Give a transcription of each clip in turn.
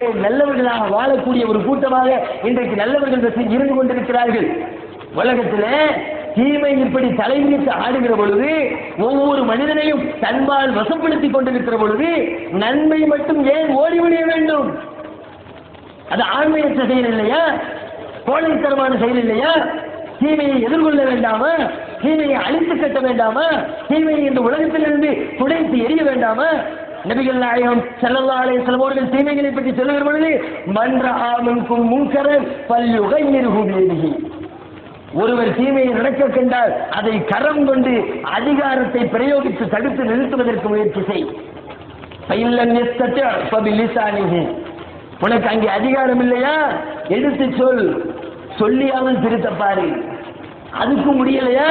நல்லவர்களாக வாழக்கூடிய ஒரு கூட்டமாக இன்றைக்கு நல்லவர்கள் இருந்து கொண்டிருக்கிறார்கள். உலகத்திலே தீமை இப்படி தலைவிரித்து ஆடுகிற பொழுது ஒவ்வொரு மனிதனையும் தன்பால் வசப்படுத்திக் கொண்டிருக்கிற பொழுது நன்மை மட்டும் ஏன் ஓடி வேண்டும்? அது ஆண்மையற்ற செயல் இல்லையா? கோழைத்தரமான செயல் இல்லையா? தீமையை எதிர்கொள்ள வேண்டாமா? தீமையை அழித்து கட்ட வேண்டாமா? தீமையை இந்த உலகத்திலிருந்து துடைத்து எரிய வேண்டாமா? நபிகள் நாயகம் செல்லல்லா அலைஹிஸ்ஸலாம் அவர்கள் தீமைகளை பற்றி சொல்லுகிற பொழுது மன்ற ஆமன்கும் முன்கரன் பல்யுகையிரு பியதிஹி ஒருவர் தீமையை நடக்க கண்டால் அதை கரம் கொண்டு அதிகாரத்தை பிரயோகித்து தடுத்து நிறுத்துவதற்கு முயற்சி செய். உனக்கு அங்கே அதிகாரம் இல்லையா? எடுத்து சொல். சொல்லியாவது திருத்த பாரு அதுக்கு முடியலையா?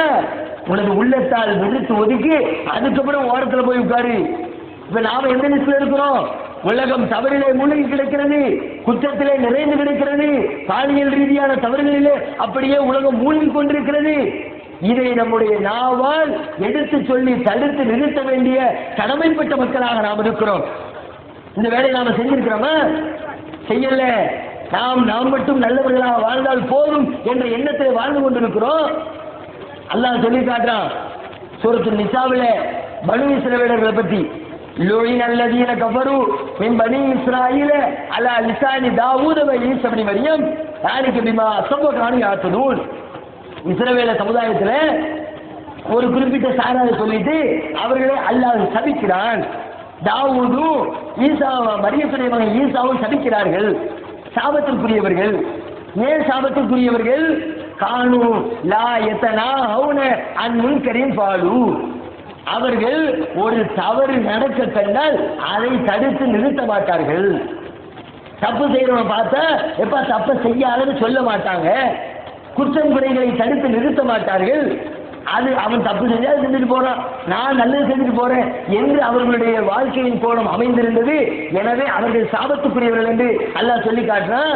உனது உள்ளத்தால் வெறுத்து ஒதுக்கி அதுக்கப்புறம் ஓரத்துல போய் உட்காரு. இப்ப நாம எந்த லிஸ்ட்ல இருக்கிறோம்? உலகம் தவறிலே மூழ்கி கிடக்கிறது குற்றத்திலே நிறைந்து கிடக்கிறது பாலியல் ரீதியான தவறுகளிலே அப்படியே உலகம் மூழ்கி கொண்டிருக்கிறது. இதை நம்முடைய நாவால் எடுத்து சொல்லி தடுத்து நிறுத்த வேண்டிய கடமைப்பட்ட மக்களாக நாம் இருக்கிறோம். இந்த வேலையை நாம செஞ்சிருக்கிறோமா? செய்யல. நாம் நாம் மட்டும் நல்லவர்களாக வாழ்ந்தால் போதும் என்ற எண்ணத்தை வாழ்ந்து கொண்டிருக்கிறோம். அல்லாஹ் சொல்லி காட்டுறான் சூரத்து நிசாவில பனு இஸ்ரவேலர்களை பற்றி لعن الذين كفروا من بني إسرائيل على لسان داوود وعيسى بن مريم ذلك بما أصابوا كانوا يعتدون இஸ்ரவேல சமுதாயத்துல ஒரு குறிப்பிட்ட சாராரை சொல்லிட்டு அவர்களை அல்லாஹ் சபிக்கிறான் தாவூதும் ஈசா மரியத்துடைய மகன் ஈசாவும் சபிக்கிறார்கள் சாபத்திற்குரியவர்கள் ஏன் சாபத்திற்குரியவர்கள் காணு லா எத்தனா ஹவுன அன் முன்கரின் பாலு அவர்கள் ஒரு தவறு நடக்க கண்டால் அதை தடுத்து நிறுத்த மாட்டார்கள். தப்பு செய்யறவன் பார்த்தா எப்ப தப்ப செய்யாதன்னு சொல்ல மாட்டாங்க. குற்றம் குறைகளை தடுத்து நிறுத்த மாட்டார்கள். அது அவன் தப்பு செஞ்சா செஞ்சுட்டு போறான். நான் நல்லது செஞ்சுட்டு போறேன் என்று அவர்களுடைய வாழ்க்கையின் கோணம் அமைந்திருந்தது. எனவே அவர்கள் சாபத்துக்குரியவர்கள் என்று அல்லாஹ் சொல்லி காட்டுறான்.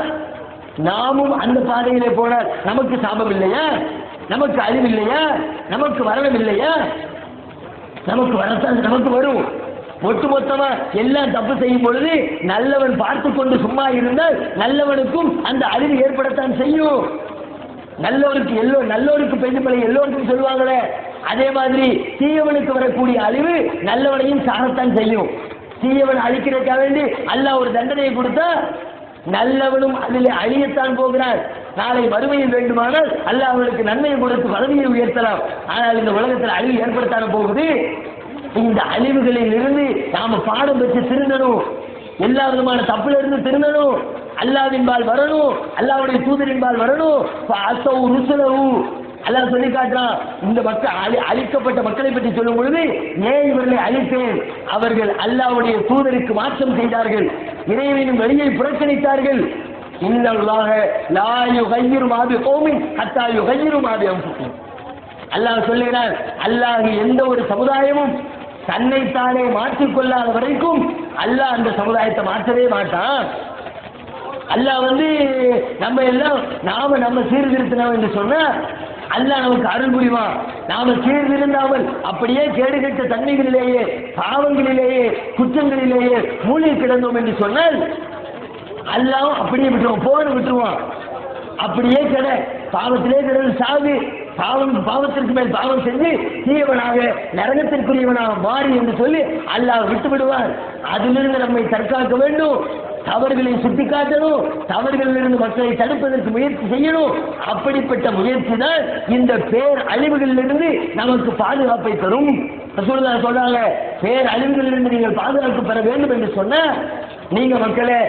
நாமும் அந்த பாதையிலே போனால் நமக்கு சாபம் இல்லையா? நமக்கு அழிவு இல்லையா? நமக்கு மரணம் இல்லையா? நமக்கு வரத்தான் நமக்கு வரும். ஒட்டுமொத்தமா எல்லாம் தப்பு செய்யும் பொழுது நல்லவன் பார்த்து கொண்டு சும்மா இருந்தால் நல்லவனுக்கும் அந்த அழிவு ஏற்படத்தான் செய்யும். நல்லவருக்கு எல்லோ நல்லவருக்கு பெய்து எல்லோருக்கும் சொல்லுவாங்களே அதே மாதிரி தீயவனுக்கு வரக்கூடிய அழிவு நல்லவனையும் சாரத்தான் செய்யும். தீயவன் அழிக்கிறதுக்காக வேண்டி அல்லாஹ் ஒரு தண்டனையை கொடுத்தா நல்லவனும் அதில் அழியத்தான் போகிறார் நாளை மறுமையில் வேண்டுமானால் அல்ல அவனுக்கு நன்மையை கொடுத்து பதவியை உயர்த்தலாம். ஆனால் இந்த உலகத்தில் அழிவு ஏற்படுத்தான போகுது. இந்த அழிவுகளில் இருந்து நாம பாடம் பெற்று திருந்தணும். எல்லா விதமான தப்புல இருந்து திருந்தணும். அல்லாவின்பால் வரணும். அல்லாவுடைய தூதரின்பால் வரணும். அல்லாஹ் சொல்லி காட்டுறான் இந்த மக்கள் அழி அழிக்கப்பட்ட மக்களை பற்றி சொல்லும் பொழுது ஏன் இவர்களை அழித்தேன்? அவர்கள் அல்லாவுடைய தூதருக்கு மாற்றம் செய்தார்கள். இறைவனின் வழியை புறக்கணித்தார்கள். இன்னல்லாக லா யுகையிரு மாபி கோமின் அத்தா யுகையிரு மாபி அம்சுக்கும் அல்லாஹ் சொல்லுகிறார் அல்லாஹ் எந்த ஒரு சமுதாயமும் தன்னைத்தானே மாற்றிக்கொள்ளாத வரைக்கும் அல்லாஹ் அந்த சமுதாயத்தை மாற்றவே மாட்டான். அல்லாஹ் வந்து நம்ம எல்லாம் நாம நம்ம சீர்திருத்தினோம் என்று சொன்னா அல்லாஹ் நமக்கு அருள் புரிவான். நாம சீர்திருந்தாமல் அப்படியே கேடுகட்ட தன்மைகளிலேயே பாவங்களிலேயே குற்றங்களிலேயே மூலிகை கிடந்தோம் என்று சொன்னால் அல்லாவும் அப்படியே விட்டுருவோம் போன விட்டுருவான். அப்படியே கிட பாவத்திலே கிடந்து சாவு பாவம் பாவத்திற்கு மேல் பாவம் செஞ்சு தீயவனாக நரகத்திற்குரியவனாக மாறி என்று சொல்லி அல்லாஹ் விட்டு விடுவார் அதிலிருந்து நம்மை தற்காக்க வேண்டும். தவறுகளை சுட்டிக்காட்டணும் தவறுகளிலிருந்து மக்களை தடுப்பதற்கு முயற்சி செய்யணும். அப்படிப்பட்ட முயற்சி தான் இந்த பேர் அழிவுகளிலிருந்து நமக்கு பாதுகாப்பை தரும். ரசூலுல்லாஹ் சொல்றாங்க பேர் அழிவுகளிலிருந்து நீங்கள் பாதுகாப்பு பெற வேண்டும் என்று சொன்னா நீங்க மக்களே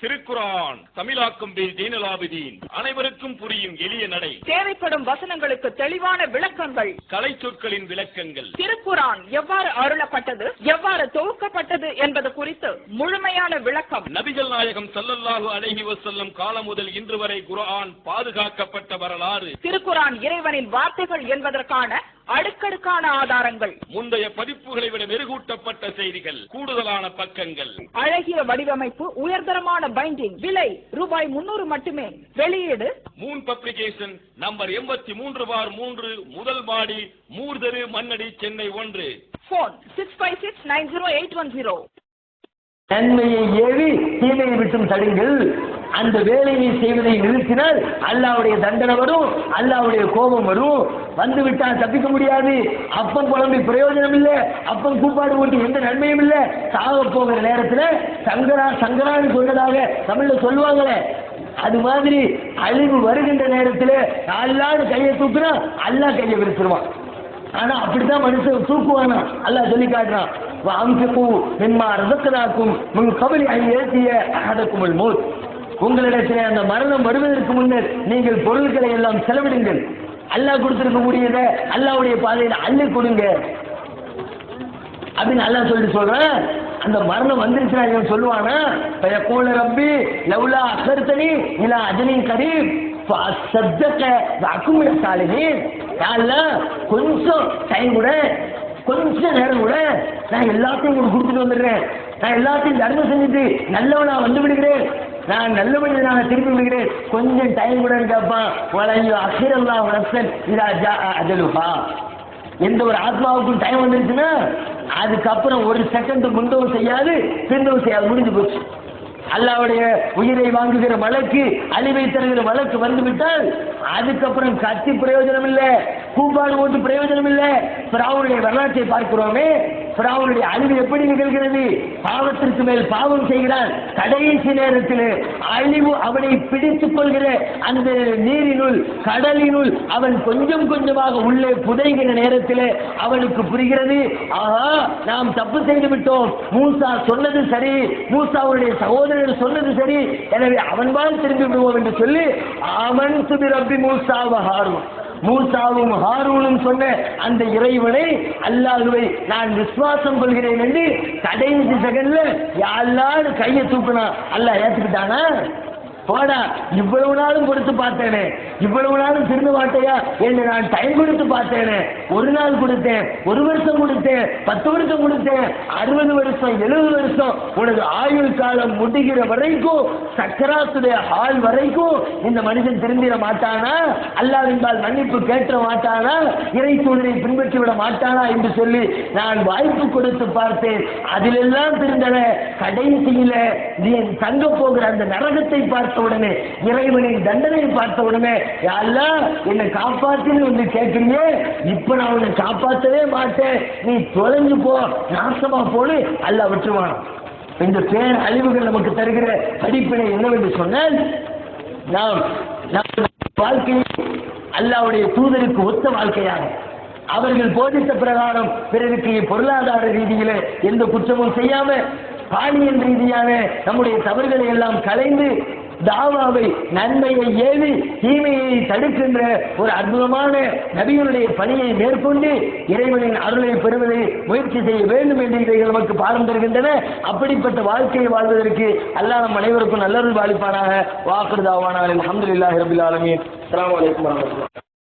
திருக்குரான் தமிழாக்கம் பி ஜெயினலாபிதீன் அனைவருக்கும் புரியும் எளிய நடை. தேவைப்படும் வசனங்களுக்கு தெளிவான விளக்கங்கள். கலை சொற்களின் விளக்கங்கள். திருக்குரான் எவ்வாறு அருளப்பட்டது எவ்வாறு தொகுக்கப்பட்டது என்பது குறித்து முழுமையான விளக்கம். நபிகள் நாயகம் ஸல்லல்லாஹு அலைஹி வஸல்லம் காலம் முதல் இன்று வரை குர்ஆன் பாதுகாக்கப்பட்ட வரலாறு. திருக்குரான் இறைவனின் வார்த்தைகள் என்பதற்கான அடுக்கடுக்கான ஆதாரங்கள். முந்தைய பதிப்புகளை விட மெருகூட்டப்பட்ட செய்திகள் கூடுதலான பக்கங்கள். அழகிய வடிவமைப்பு உயர்தரமான பைண்டிங் விலை ரூபாய் முன்னூறு மட்டுமே. வெளியீடு. மூன் பப்ளிகேஷன் நம்பர் எண்பத்தி மூன்று பார் மூன்று முதல் மாடி மூர்தரு மன்னடி சென்னை ஒன்று. Phone six five six nine zero eight one zero நன்மையை ஏவி தீமையை விட்டும் தடுங்கள். அந்த வேலையை செய்வதை நிறுத்தினால் அல்லாவுடைய தண்டனை வரும் அல்லாவுடைய கோபம் வரும். வந்து விட்டால் தப்பிக்க முடியாது. அப்பம் குழம்பி பிரயோஜனம் இல்லை அப்பம் கூப்பாடு ஊட்டி எந்த நன்மையும் இல்லை. சாக போகிற நேரத்தில் சங்கரா சங்கரான்னு சொன்னதாக தமிழ்ல சொல்லுவாங்களே. அது மாதிரி அழிவு வருகின்ற நேரத்தில் அல்லான்னு கையை தூக்குனா அல்லாஹ் கையை விரிச்சிருவான். ஆனா அப்படித்தான் மனுஷன் தூக்குவானா? அல்லாஹ் சொல்லி காட்டுறான். வாங்கிப்பூ மின்மா ரசக்கதாக்கும் முன் கபலி ஐயத்திய அகதக்குமல் மூத் உங்களிடத்தில் அந்த மரணம் வருவதற்கு முன்னர் நீங்கள் பொருட்களை எல்லாம் செலவிடுங்கள். அல்லாஹ் கொடுத்திருக்கக்கூடியத அல்லாவுடைய பாதையில் அள்ளி கொடுங்க. அப்படின்னு அல்லாஹ் சொல்லிட்டு சொல்றேன் அந்த மரணம் வந்துருச்சுன்னா இவன் சொல்லுவானா? கோல ரப்பி லவ்லா அசர்த்தனி இலா அஜனி கரீம். சப்தக்க அக்குமிட சாலினி கொஞ்சம் டைம் கூட கொஞ்சம் நேரம் கூட நான் எல்லாத்தையும் உங்களுக்கு கொடுத்துட்டு வந்துடுறேன். நான் எல்லாத்தையும் தர்மம் செஞ்சுட்டு நல்லவனா வந்து விடுகிறேன். நான் நல்ல நான் திருப்பி விடுகிறேன். கொஞ்சம் டைம் கூட கேட்பான் வளையோ அசிரல்லா நப்சன் இதா ஜா அஜலுஹா. எந்த ஒரு ஆத்மாவுக்கும் டைம் வந்துருச்சுன்னா அதுக்கப்புறம் ஒரு செகண்ட் முந்தவும் செய்யாது பின்னவும் செய்யாது முடிஞ்சு போச்சு. அல்லாவுடைய உயிரை வாங்குகிற வழக்கு அழிவை தருகிற வழக்கு வந்து விட்டால் அதுக்கப்புறம் கத்தி பிரயோஜனம் இல்லை கூப்பாடு ஓட்டு பிரயோஜனம் இல்லை பிராவுடைய வரலாற்றை பார்க்கிறோமே. பிராவுடைய அழிவு எப்படி நிகழ்கிறது? பாவத்திற்கு மேல் பாவம் செய்கிறான். கடைசி நேரத்தில் அழிவு அவனை பிடித்துக் கொள்கிற அந்த நீரினுள் கடலினுள் அவன் கொஞ்சம் கொஞ்சமாக உள்ளே புதைகிற நேரத்தில் அவனுக்கு புரிகிறது. ஆஹா நாம் தப்பு செய்து விட்டோம். மூசா சொன்னது சரி. மூசாவுடைய சகோதரர் சொன்னது சரி. எனவே அவன்பால் திரும்பி விடுவோம் என்று சொல்லி அவன் சுபி ரப்பி மூசா ஹாரூன். மூசாவும் ஹாரூனும் சொன்ன அந்த இறைவனை அல்லாஹுவை நான் விசுவாசம் கொள்கிறேன் என்று கடைசி செகண்ட்ல யாழ்லான்னு கையை தூக்குனா? அல்லாஹ் ஏத்துக்கிட்டானா? போடா இவ்வளவு நாளும் கொடுத்து பார்த்தேனே. இவ்வளவு நாளும் திரும்ப மாட்டையா என்று நான் டைம் கொடுத்து பார்த்தேனே. ஒரு நாள் கொடுத்தேன் ஒரு வருஷம் கொடுத்தேன் பத்து வருஷம் கொடுத்தேன் அறுபது வருஷம் எழுபது வருஷம். உனது ஆயுள் காலம் முடிகிற வரைக்கும் சக்கராத்துடைய ஆள் வரைக்கும் இந்த மனிதன் திரும்பிட மாட்டானா? அல்லாவின்பால் மன்னிப்பு கேட்ட மாட்டானா? இறை சூழலை பின்பற்றி விட மாட்டானா என்று சொல்லி நான் வாய்ப்பு கொடுத்து பார்த்தேன். அதிலெல்லாம் திருந்தன கடைசியில நீ தங்க போகிற அந்த நரகத்தை பார்த்து உடனே இறைவனின் தண்டனை பார்த்த உடனே எல்லாம் என்னை காப்பாத்துன்னு வந்து கேட்குறீங்க இப்ப நான் உன்னை காப்பாற்றவே மாட்டேன். நீ தொலைஞ்சு போ நாசமா போடு அல்ல விட்டுருவான் இந்த பேர் அழிவுகள் நமக்கு தருகிற படிப்பினை என்னவென்று சொன்னால் நாம் வாழ்க்கையை வாழ்க்கை அல்லாவுடைய தூதருக்கு ஒத்த வாழ்க்கையாக அவர்கள் போதித்த பிரகாரம் பிறருக்கு பொருளாதார ரீதியில எந்த குற்றமும் செய்யாம பாலியல் ரீதியான நம்முடைய தவறுகளை எல்லாம் கலைந்து தாவாவை நன்மையை ஏவி தீமையை தடுக்கின்ற ஒரு அற்புதமான நபிகளுடைய பணியை மேற்கொண்டு இறைவனின் அருளை பெறுவதை முயற்சி செய்ய வேண்டும் என்று இவைகள் நமக்கு பாடம் தருகின்றன. அப்படிப்பட்ட வாழ்க்கையை வாழ்வதற்கு அல்லாஹ் நம் அனைவருக்கும் நல்லருள் பாலிப்பானாக. வாக்குறுதாவான அலமதுல்லாஹி ரபில் ஆலமீன். அலாம் வலைக்கம் வரமத்துல